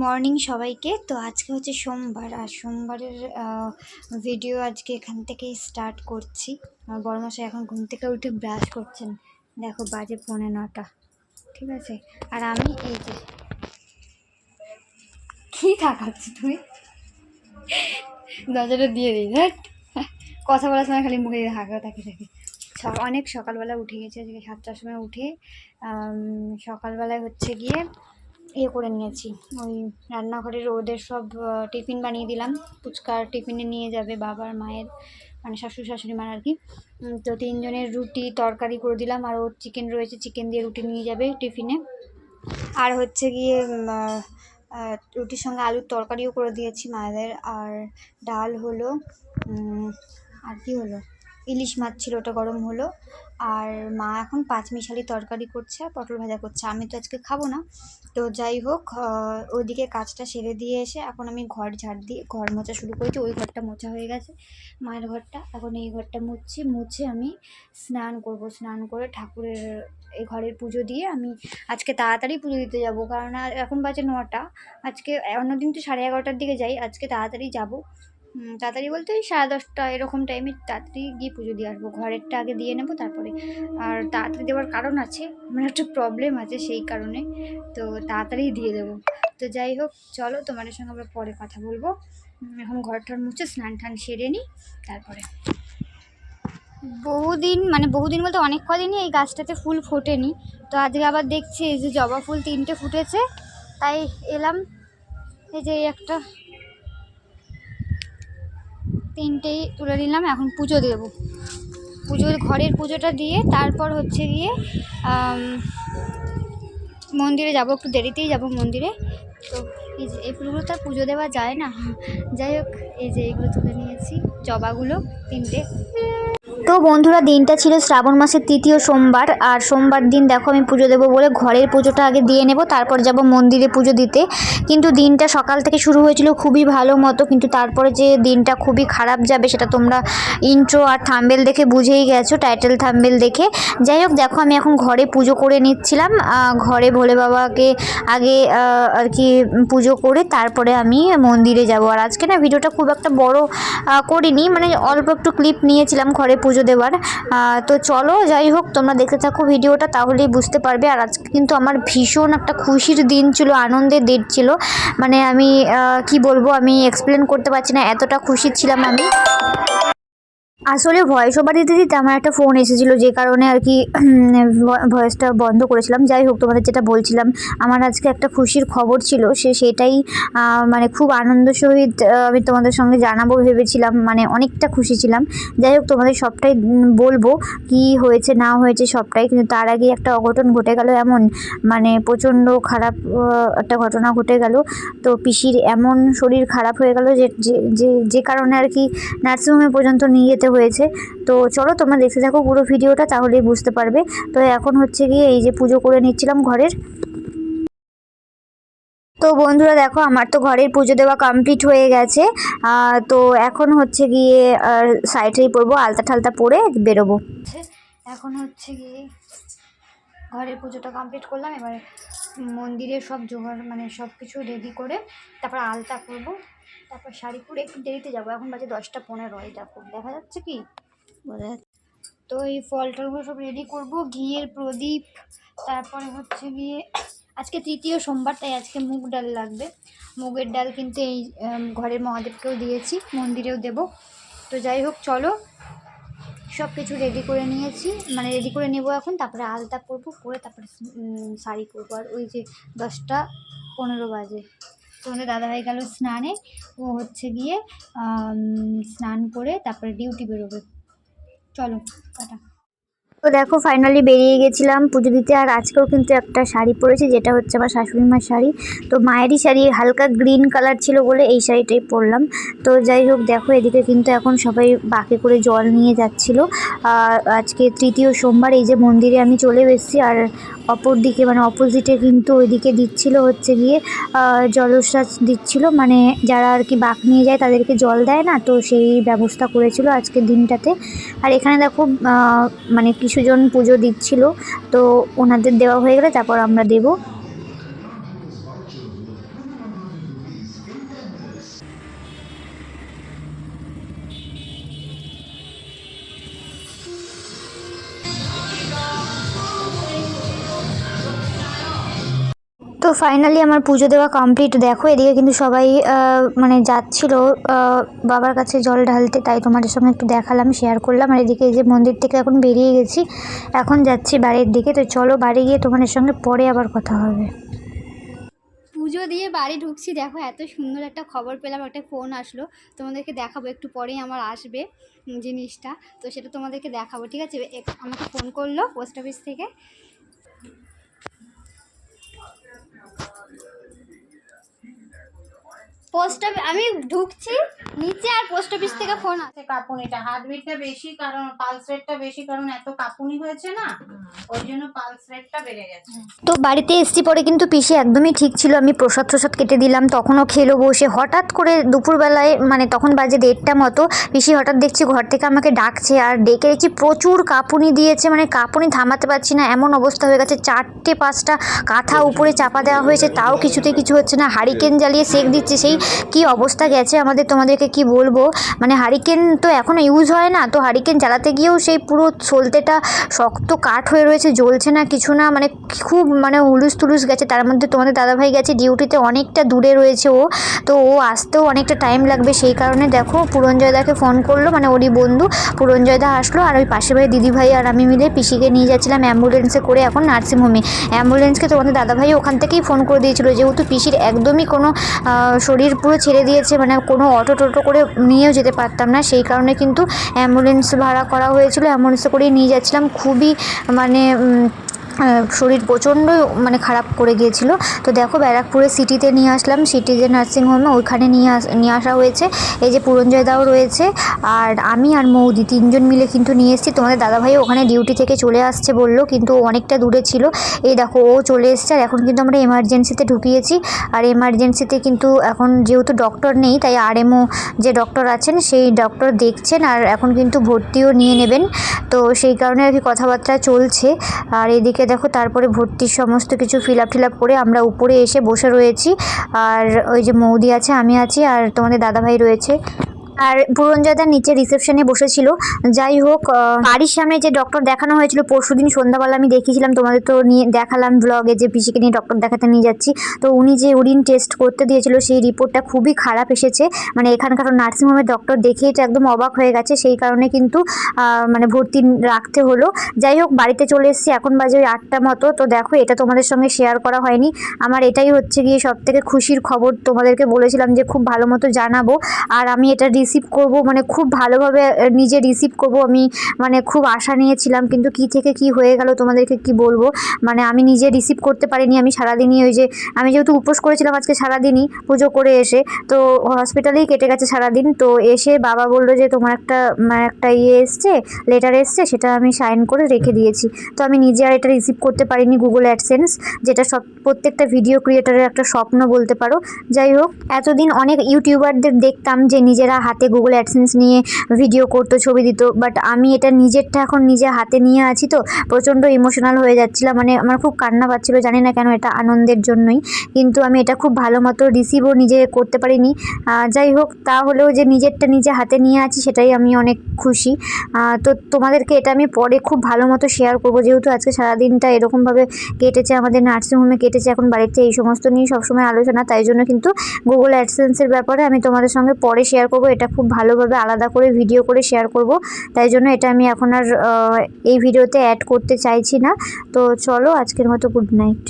Morning সবাইকে। তো আজকে হচ্ছে সোমবার, আর সোমবারের ভিডিও আজকে এখান থেকেই স্টার্ট করছি। আমার বড় মশাই এখন ঘুম থেকে উঠে ব্রাশ করছেন। দেখো বাজে পৌনে নটা। ঠিক আছে? আর আমি এই যে, কী তাকাচ্ছি তুমি? নজরে দিয়ে দিই কথা বলার সময় খালি মুখে হাঁকা থাকে স- অনেক সকালবেলা উঠে গেছে আজকে সাতটার সময় উঠে। সকালবেলায় হচ্ছে গিয়ে ইয়ে করে নিয়েছি। ওই রান্নাঘরে রোদের সব টিফিন বানিয়ে দিলাম। ফুচকার টিফিনে নিয়ে যাবে বাবার, মায়ের মানে শাশুড়ি শাশুড়ি মার আর কি। তো তিনজনের রুটি তরকারি করে দিলাম। আর ওর চিকেন রয়েছে, চিকেন দিয়ে রুটি নিয়ে যাবে টিফিনে। আর হচ্ছে গিয়ে রুটির সঙ্গে আলুর তরকারিও করে দিয়েছি মায়েদের। আর ডাল হলো আর কি হলো? ইলিশ মাছ ছিল, ওটা গরম হলো। আর মা এখন পাঁচমিশালি তরকারি করছে আর পটল ভাজা করছে। আমি তো আজকে খাব না। তো যাই হোক ওইদিকে কাজটা সেরে দিয়ে এসে এখন আমি ঘর ঝাড় দিয়ে, ঘর মোছা শুরু করেছি। ওই ঘরটা মোছা হয়ে গেছে, মায়ের ঘরটা। এখন এই ঘরটা মুছছি, মুছে আমি স্নান করব। স্নান করে ঠাকুরের, এই ঘরের পুজো দিয়ে আমি আজকে তাড়াতাড়ি পুজো দিতে যাব। কারণ এখন বাজে নটা। আজকে অন্যদিন তো সাড়ে এগারোটার দিকে যাই। আজকে তাড়াতাড়ি যাব। তাড়াতাড়ি বলতে ওই সাড়ে দশটা এরকম টাইমে তাড়াতাড়ি গিয়ে পুজো দিয়ে আসব। ঘরেরটা আগে দিয়ে নেব, তারপরে আর তাড়াতাড়ি দেওয়ার কারণ আছে আমার একটা প্রবলেম আছে সেই কারণে, তো তাড়াতাড়ি দিয়ে দেবো। তো যাই হোক, চলো তোমাদের সঙ্গে আমরা পরে কথা বলব। এখন ঘর টর মুছে স্নান টান সেরে নিই, তারপরে। বহুদিন মানে বহুদিন বলতে অনেক কদিনই এই গাছটাতে ফুল ফোটেনি, তো আজকে আবার দেখছি এই যে জবা ফুল তিনটে ফুটেছে, তাই এলাম, এই যে একটা তিনটেই তুলে নিলাম, এখন পুজো দেব। পুজোর ঘরের পুজোটা দিয়ে তারপর হচ্ছে গিয়ে মন্দিরে যাব, একটু দেরিতেই যাব মন্দিরে। তো এই যে, এই ফুলগুলো তো আর পুজো দেওয়া যায় না। যাই হোক, এই যে এইগুলো তুলে নিয়েছি, জবাগুলো তিনটে। তো বন্ধুরা দিনটা ছিল শ্রাবণ মাসের তৃতীয় সোমবার, আর সোমবার দিন দেখো আমি পুজো দেবো বলে ঘরের পুজোটা আগে দিয়ে নেব, তারপর যাব মন্দিরে পুজো দিতে। কিন্তু দিনটা সকাল থেকে শুরু হয়েছিল খুবই ভালো মতো, কিন্তু তারপরে যে দিনটা খুবই খারাপ যাবে সেটা তোমরা ইন্ট্রো আর থাম্বেল দেখে বুঝেই গেছো টাইটেল থাম্বেল দেখে। যাই হোক, দেখো আমি এখন ঘরে পুজো করে নিচ্ছিলাম ঘরে ভোলে বাবাকে আগে আর কি পুজো করে তারপরে আমি মন্দিরে যাব। আর আজকে না ভিডিওটা খুব একটা বড় করিনি মানে অল্প একটু ক্লিপ নিয়েছিলাম ঘরে পুজো দেওয়ার। আহ, তো চলো যাই হোক তোমরা দেখতে থাকো ভিডিওটা তাহলেই বুঝতে পারবে। আর আজকে কিন্তু আমার ভীষণ একটা খুশির দিন ছিল আনন্দের দিন ছিল। মানে আমি কি বলব আমি এক্সপ্লেন করতে পারছি না এতটা খুশি ছিলাম আমি। আসলে ভয়েস ওভার দিতে দিতে আমার একটা ফোন এসেছিল, যে কারণে আর কি ভয়েসটা বন্ধ করেছিলাম। যাই হোক, তোমাদের যেটা বলছিলাম, আমার আজকে একটা খুশির খবর ছিল, সে সেটাই মানে খুব আনন্দ সহিত আমি তোমাদের সঙ্গে জানাব ভেবেছিলাম মানে অনেকটা খুশি ছিলাম। যাই হোক, তোমাদের সবটাই বলব কি হয়েছে, না হয়েছে সবটাই, কিন্তু তার আগে একটা অঘটন ঘটে গেল এমন মানে প্রচণ্ড খারাপ একটা ঘটনা ঘটে গেল। তো পিসির এমন শরীর খারাপ হয়ে গেল যে, যে- কারণে আর কি নার্সিংহোমে পর্যন্ত নিয়ে যেতে হয়েছে। তো চলো তোমরা দেখতে থাকো পুরো ভিডিওটা, তাহলেই বুঝতে পারবে। তো এখন হচ্ছে গিয়ে এই যে পুজো করে নিচ্ছিলাম ঘরের। তো বন্ধুরা দেখো, আমার তো ঘরের পুজো দেওয়া কমপ্লিট হয়ে গেছে। তো এখন হচ্ছে গিয়ে সাইডেই পরবো, আলতা ঠালতা পরে বেরোবো। এখন হচ্ছে গিয়ে ঘরের পুজোটা কমপ্লিট করলাম। এবারে মন্দিরের সব জোগাড় মানে সব কিছু রেডি করে তারপর আলতা করব। তারপর শাড়ি পরে একটু দেরিতে যাব। এখন বাজে দশটা পনেরো এই দেখো দেখা যাচ্ছে কি? বোঝা যাচ্ছে। তো এই ফল টলগুলো সব রেডি করব ঘিয়ের প্রদীপ তারপরে হচ্ছে গিয়ে আজকে তৃতীয় সোমবার তাই আজকে মুগ ডাল লাগবে। মুগের ডাল কিন্তু এই ঘরের মহাদেবকেও দিয়েছি মন্দিরেও দেব। তো যাই হোক চলো সব কিছু রেডি করে নিয়েছি। মানে রেডি করে নেব এখন তারপরে আলতা করব করে তারপরে শাড়ি করব। আর ওই যে দশটা পনেরো বাজে। তোমাদের দাদাভাই গেল স্নানে। ও হচ্ছে গিয়ে স্নান করে তারপরে ডিউটি বেরোবে। চলো, টাটা। তো দেখো ফাইনালি বেরিয়ে গেছিলাম পুজো দিতে। আর আজকেও কিন্তু একটা শাড়ি পরেছি, যেটা হচ্ছে আমার শাশুড়ি মার শাড়ি। তো মায়েরই শাড়ি, হালকা গ্রিন কালার ছিল বলে এই শাড়িটাই পরলাম। তো যাই হোক, দেখো, এদিকে কিন্তু এখন সবাই বাকে করে জল নিয়ে যাচ্ছিল। আজকে তৃতীয় সোমবার, এই যে মন্দিরে আমি চলে এসেছি। আর অপর দিকে মানে অপোজিটে কিন্তু ওইদিকে দিচ্ছিল হচ্ছে গিয়ে জলসাজ দিচ্ছিল। মানে যারা আর কি বাঘ নিয়ে যায় তাদেরকে জল দেয় না, তো সেই ব্যবস্থা করেছিল আজকের দিনটাতে। আর এখানে দেখো মানে কিছুজন পুজো দিচ্ছিল, তো ওনাদের দেওয়া হয়ে গেলে তারপর আমরা দেবো। তো ফাইনালি আমার পুজো দেওয়া কমপ্লিট দেখো, এদিকে কিন্তু সবাই মানে যাচ্ছিল বাবার কাছে জল ঢালতে, তাই তোমাদের সঙ্গে একটু দেখালাম শেয়ার করলাম। আর এদিকে এই যে মন্দির থেকে এখন বেরিয়ে গেছি, এখন যাচ্ছি বাড়ির দিকে। তো চলো বাড়ি গিয়ে তোমাদের সঙ্গে পরে আবার কথা হবে। পুজো দিয়ে বাড়ি ঢুকছি, দেখো এত সুন্দর একটা খবর পেলাম, একটা ফোন আসলো। তোমাদেরকে দেখাবো, একটু পরেই আমার আসবে জিনিসটা। তো সেটা তোমাদেরকে দেখাবো, ঠিক আছে? আমাকে ফোন করল পোস্ট অফিস থেকে। পোস্ট অফিস আমি ঢুকছি নিচে আর পোস্ট অফিস থেকে ফোন আছে কাঁপুনিটা হার্ট বিটটা বেশি কারণ পালস রেটটা বেশি কারণ এত কাঁপুনি হয়েছে না ওই জন্য পালস রেটটা বেড়ে গেছে। তো বাড়িতে এসছি পরে কিন্তু পিসি একদমই ঠিক ছিল আমি প্রসাদ প্রসাদ কেটে দিলাম তখনও খেলো বসে হঠাৎ করে দুপুরবেলায় মানে তখন বাজে দেড়টা মতো পিসি হঠাৎ দেখছি ঘর থেকে আমাকে ডাকছে আর ডেকে দেখছি প্রচুর কাঁপুনি দিয়েছে মানে কাঁপুনি থামাতে পারছি না এমন অবস্থা হয়ে গেছে চারটে পাঁচটা কাঁথা উপরে চাপা দেওয়া হয়েছে তাও কিছুতে কিছু হচ্ছে না হারিকেন জ্বালিয়ে সেক দিচ্ছে সেই কি অবস্থা গেছে আমাদের তোমাদেরকে কি বলব? মানে হারিকেন তো এখনও ইউজ হয় না তো হারিকেন চালাতে গিয়েও সেই পুরো সলতেটা শক্ত কাঠ হয়ে রয়েছে জ্বলছে না কিছু না মানে খুব মানে হুলুস তুলুস গেছে। তার মধ্যে তোমাদের দাদাভাই গেছে ডিউটিতে অনেকটা দূরে রয়েছে ও তো ও আসতেও অনেকটা টাইম লাগবে। সেই কারণে দেখো পুরঞ্জয়দাকে ফোন করল মানে ওরই বন্ধু পুরঞ্জয়দা আসলো আর ওই পাশে বাড়ি দিদিভাই আর আমি মিলে পিসিকে নিয়ে যাচ্ছিলাম অ্যাম্বুলেন্সে করে এখন নার্সিংহোমে। অ্যাম্বুলেন্সকে তোমাদের দাদাভাই ওখান থেকেই ফোন করে দিয়েছিলো যেহেতু পিসির একদমই কোনো আহ, শরীর পুরো ছেড়ে দিয়েছে মানে কোনো অটো টোটো করে নিয়েও যেতে পারতাম না। সেই কারণে কিন্তু অ্যাম্বুলেন্স ভাড়া করা হয়েছিল। অ্যাম্বুলেন্সে করেই নিয়ে যাচ্ছিলাম। খুবই মানে শরীর প্রচণ্ড মানে খারাপ করে গিয়েছিল। তো দেখো ব্যারাকপুরে সিটিতে নিয়ে আসলাম সিটি যে নার্সিংহোমে ওইখানে নিয়ে আস, নিয়ে আসা হয়েছে। এই যে পুরঞ্জয়দাও রয়েছে, আর আমি আর মৌদি তিনজন মিলে কিন্তু নিয়ে এসেছি। তোমাদের দাদাভাই ওখানে ডিউটি থেকে চলে আসছে বলল, কিন্তু অনেকটা দূরে ছিল। এই দেখো, ও চলে এসছে, আর এখন কিন্তু আমরা এমার্জেন্সিতে ঢুকিয়েছি। আর এমার্জেন্সিতে কিন্তু এখন যেহেতু ডক্টর নেই, তাই আরএমও যে ডক্টর আছেন, সেই ডক্টর দেখছেন, আর এখন কিন্তু ভর্তিও নিয়ে নেবেন। তো সেই কারণে আর কি কথাবার্তা চলছে। আর এদিকে দেখো, তারপরে ভর্তির সমস্ত কিছু ফিল আপ টিল আপ করে আমরা উপরে এসে বসে রয়েছি। আর ওই যে মৌদি আছে, আমি আছি, আর তোমাদের দাদাভাই রয়েছে। আর পুরঞ্জয়দা নিচে রিসেপশনে বসেছিল। যাই হোক বাড়ির সামনে যে ডক্টর দেখানো হয়েছিল, পরশুদিন সন্ধ্যাবেলা আমি দেখিয়েছিলাম, তোমাদের তো নিয়ে দেখালাম ব্লগে যে পিসিকে নিয়ে ডক্টর দেখাতে নিয়ে যাচ্ছি। তো উনি যে উরিন টেস্ট করতে দিয়েছিল, সেই রিপোর্টটা খুবই খারাপ এসেছে। মানে এখানকার নার্সিংহোমের ডক্টর দেখেই তো একদম অবাক হয়ে গেছে। সেই কারণে কিন্তু মানে ভর্তি রাখতে হলো। যাই হোক, বাড়িতে চলে এসেছি, এখন বাজে ওই আটটা মতো। তো দেখো, এটা তোমাদের সঙ্গে শেয়ার করা হয়নি। আমার এটাই হচ্ছে গিয়ে সব থেকে খুশির খবর। তোমাদেরকে বলেছিলাম যে খুব ভালো মতো জানাব। আর আমি এটা রিসিভ করব মানে খুব ভালোভাবে নিজে রিসিভ করব। আমি মানে খুব আশা নিয়েছিলাম, কিন্তু কি থেকে কি হয়ে গেল, তোমাদেরকে কি বলব? মানে আমি নিজে রিসিভ করতে পারিনি, আমি সারাদিনই ওই যে, আমি যেহেতু উপোস করেছিলাম আজকে সারাদিনই পুজো করে এসে, তো হসপিটালেই কেটে গেছে সারাদিন। তো এসে বাবা বলল যে, তোমার একটা মানে একটা ইয়ে এসছে লেটার এসছে, সেটা আমি সাইন করে রেখে দিয়েছি। তো আমি নিজে আর এটা রিসিভ করতে পারিনি গুগল অ্যাডসেন্স যেটা সব, প্রত্যেকটা ভিডিও ক্রিয়েটারের একটা স্বপ্ন বলতে পারো। যাই হোক, এতদিন অনেক ইউটিউবারদের দেখতাম যে নিজেরা হাতে গুগল অ্যাডসেন্স নিয়ে ভিডিও করতো, ছবি দিত বাট আমি এটা নিজেরটা এখন নিজে হাতে নিয়ে আছি তো, প্রচণ্ড ইমোশনাল হয়ে যাচ্ছিলাম মানে আমার খুব কান্না পাচ্ছিলো, জানি না কেন এটা আনন্দের জন্যই, কিন্তু আমি এটা খুব ভালো মতো রিসিভও নিজে করতে পারিনি। যাই হোক, তাহলেও যে নিজেরটা নিজে হাতে নিয়ে আছি, সেটাই আমি অনেক খুশি। তো তোমাদেরকে এটা আমি পরে খুব ভালো মতো শেয়ার করব, যেহেতু আজকে সারাদিনটা এরকমভাবে কেটেছে, আমাদের নার্সিংহোমে কেটেছে, এখন বাড়িতে এই সমস্ত নিয়ে সবসময় আলোচনা, তাই জন্য কিন্তু গুগল অ্যাডসেন্সের ব্যাপারে আমি তোমাদের সঙ্গে পরে শেয়ার করব। এটা খুব ভালোভাবে আলাদা করে ভিডিও করে শেয়ার করব। তাই জন্য এটা আমি এখন আর এই ভিডিওতে অ্যাড করতে চাইছি না। তো চলো, আজকের মতো গুড নাইট